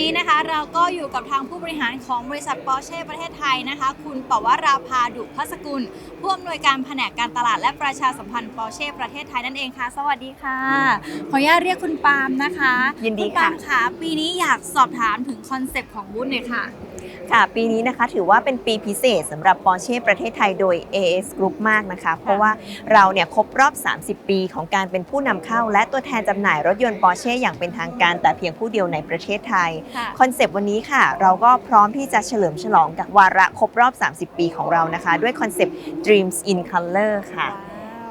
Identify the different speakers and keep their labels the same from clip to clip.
Speaker 1: นี้นะคะเราก็อยู่กับทางผู้บริหารของบริษัทปอร์เช่ประเทศไทยนะคะ คุณปวราภาดุพัสกุล ผู้อำนวยการแผนกการตลาดและประชาสัมพันธ์ปอร์เช่ประเทศไทยนั่นเองค่ะ สวัสดีค่ะ ขออนุญาตเรียกคุณปาล์มนะคะ
Speaker 2: ยินดี
Speaker 1: ณปาล์ม
Speaker 2: ค่ะ
Speaker 1: ค่ะปีนี้อยากสอบถามถึงคอนเซปต์ของบูธหน่อยค่ะ
Speaker 2: ค่ะ ปีนี้นะคะถือว่าเป็นปีพิเศษสำหรับ Porsche ประเทศไทยโดย AS Group มากนะคะ เพราะว่าเราเนี่ยครบรอบ 30 ปีของการเป็นผู้นำเข้า และตัวแทนจำหน่ายรถยนต์ Porsche อย่างเป็นทางการแต่เพียงผู้เดียวในประเทศไทย
Speaker 1: ค่ะ
Speaker 2: คอนเซปต์วันนี้ค่ะ เราก็พร้อมที่จะเฉลิมฉลองกับวาระครบรอบ 30 ปีของเรานะคะ ด้วยคอนเซปต์ Dreams in Color ค่ะ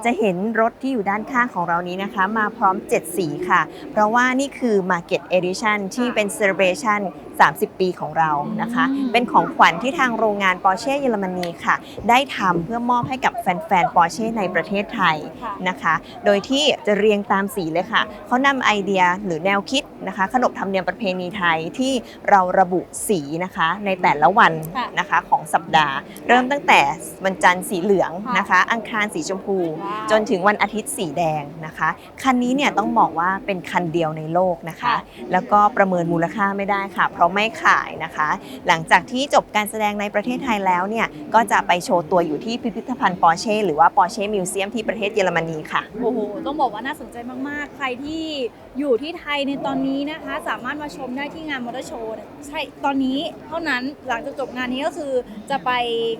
Speaker 2: จะเห็นรถที่อยู่ด้านข้างของเรานี้นะคะ มาพร้อม 7 สีค่ะ เพราะว่านี่คือ Market Edition ที่เป็น Celebration 30 ปีของเรานะคะ
Speaker 1: อืม
Speaker 2: เป็นของขวัญที่ทางโรงงาน Porsche เยอรมนีค่ะ ได้ทำเพื่อมอบให้กับแฟนๆ Porsche ในประเทศไทย
Speaker 1: ค่ะ
Speaker 2: นะคะ โดยที่จะเรียงตามสีเลยค่ะ เขานำไอเดียหรือแนวคิดนะคะ ขนบธรรมเนียมประเพณีไทยที่เราระบุสีนะคะในแต่ละวัน
Speaker 1: ค่ะ
Speaker 2: นะคะของสัปดาห์ เริ่มตั้งแต่วันจันทร์สีเหลือง
Speaker 1: ค่ะ
Speaker 2: นะคะ อังคารสีชมพู
Speaker 1: ว้าว
Speaker 2: จนถึงวันอาทิตย์สีแดงนะคะ คันนี้เนี่ยต้องบอกว่าเป็นคันเดียวในโลกนะคะ
Speaker 1: ค่ะ
Speaker 2: แล้วก็ประเมินมูลค่าไม่ได้ค่ะ เพราะไม่ขายนะคะ หลังจากที่จบการแสดงในประเทศไทยแล้วเนี่ยก็จะไปโชว์ตัวอยู่ที่พิพิธภัณฑ์ปอร์เช่หรือว่าปอร์เช่มิวเซียมที่ประเทศเยอรมนีค่ะ
Speaker 1: โอ้โหต้องบอกว่าน่าสนใจมากๆ ใครที่อยู่ที่ไทยในตอนนี้นะคะ สามารถมาชมได้ที่งานมอเตอร์โชว์เนี่ยใช่ตอนนี้เท่านั้นหลังจากจบงานนี้ก็คือจะไป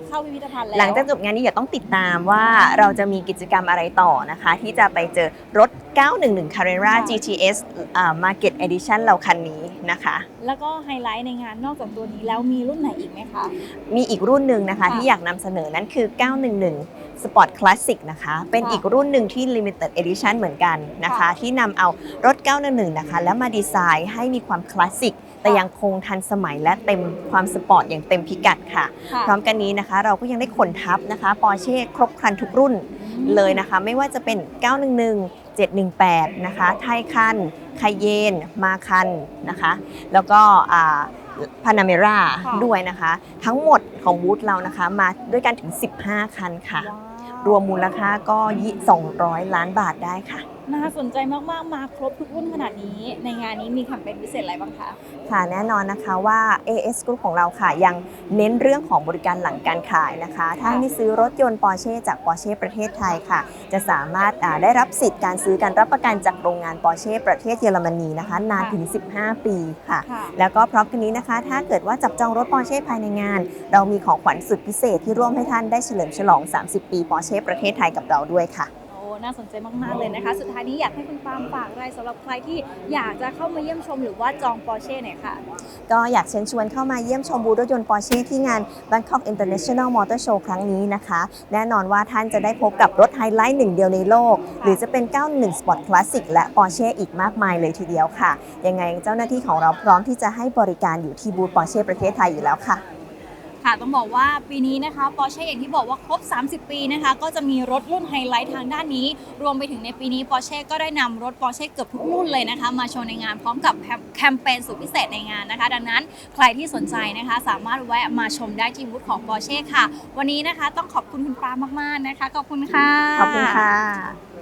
Speaker 1: เข้าพิพิธภัณฑ์แล้ว
Speaker 2: หลังจากจบงานนี้อย่าต้องติดตามว่าเราจะมีกิจกรรมอะไรต่อนะคะ ที่จะไปเจอรถ 911 Carrera
Speaker 1: ค่ะ
Speaker 2: GTS อ่า Market Edition เราคันนี้นะคะ
Speaker 1: แล้วก็ไฮไลท์ในงานนอกจากตัวนี้แล้วมีรุ่นไหนอีกไหมคะ
Speaker 2: มีอีกรุ่นหนึ่งนะคะ
Speaker 1: ค่ะ
Speaker 2: ที่อยากนำเสนอนั้นคือ 911 Sport Classic นะคะ เป็น
Speaker 1: ค่ะ
Speaker 2: อีกรุ่นหนึ่งที่ Limited Edition เหมือนกันนะคะ
Speaker 1: ค่ะ
Speaker 2: ที่นำเอารถ 911 นะคะ แล้วมาดีไซน์ให้มีความคลาสสิกแต่ยังคงทันสมัยและเต็มความสปอร์ตอย่างเต็มพิกัดค่ะ
Speaker 1: ค่ะ
Speaker 2: พร้อมกันนี้นะคะ เราก็ยังได้ขนทับนะคะปอร์เช่ครบครันทุกรุ่น เลยนะคะ ไม่ว่าจะเป็น 911 718 นะคะ ไทคันไคเยน มาคันนะคะ แล้วก็พานาเมรา
Speaker 1: ค่ะ
Speaker 2: ด้วยนะคะ ทั้งหมดของบูธเรานะคะ มาด้วยกันถึง 15 คันค่ะ
Speaker 1: ว้าว
Speaker 2: รวมมูลค่าก็ยี่200 ล้านบาทได้ค่ะ
Speaker 1: น่าสนใจมากๆ มาครบทุกรุ่นขนาดนี้ ในงานนี้มีแคมเปญพิเศษอะไรบ้างคะ
Speaker 2: ค่ะแน่นอนนะคะว่า AS Group ของเราค่ะ ยังเน้นเรื่องของบริการหลังการขายนะคะท่านที่ซื้อรถยนต์ Porsche จาก Porsche ประเทศไทยค่ะ จะสามารถอ่าได้รับสิทธิ์การซื้อการรับประกันจากโรงงาน Porsche ประเทศเยอรมนีนะคะ นานถึง 15 ปีค่ะ
Speaker 1: ค่ะ
Speaker 2: แล้วก็พร้อมกันนี้นะคะ ถ้าเกิดว่าจับจองรถ Porsche ภายในงาน เรามีของขวัญสุดพิเศษที่ร่วมให้ท่านได้เฉลิมฉลอง 30 ปี Porsche ประเทศไทยกับเราด้วยค่ะ
Speaker 1: โอ้ น่าสนใจมากๆเลยนะคะ สุดท้ายนี้อยากให้คุณปาล์มฝากอะไรสำหรับใครที่อยากจะเข้ามาเยี่ยมชมหรือว่าจองปอร์เช่หน่อยค่ะ
Speaker 2: ก็อยากเชิญชวนเข้ามาเยี่ยมชมบูธรถยนต์ Porsche ที่งาน Bangkok International Motor Show ครั้งนี้นะคะ แน่นอนว่าท่านจะได้พบกับรถไฮไลท์หนึ่งเดียวในโลก หรือจะเป็น 91 Sport Classic และ Porsche อีกมากมายเลยทีเดียวค่ะ ยังไงเจ้าหน้าที่ของเราพร้อมที่จะให้บริการอยู่ที่บูธ Porsche ประเทศไทยอยู่แล้วค่ะ
Speaker 1: ค่ะ ต้องบอกว่าปีนี้นะคะปอร์เช่อย่างที่บอกว่าครบ 30 ปีนะคะ ก็จะมีรถรุ่นไฮไลท์ทางด้านนี้ รวมไปถึงในปีนี้ปอร์เช่ก็ได้นำรถปอร์เช่เกือบทุกรุ่นเลยนะคะ มาโชว์ในงานพร้อมกับแคมเปญสุดพิเศษในงานนะคะ ดังนั้นใครที่สนใจนะคะ สามารถแวะมาชมได้ที่บูธของปอร์เช่ค่ะ วันนี้นะคะต้องขอบคุณคุณปรามากๆนะคะขอบคุณค่ะ
Speaker 2: ขอบคุณค่ะ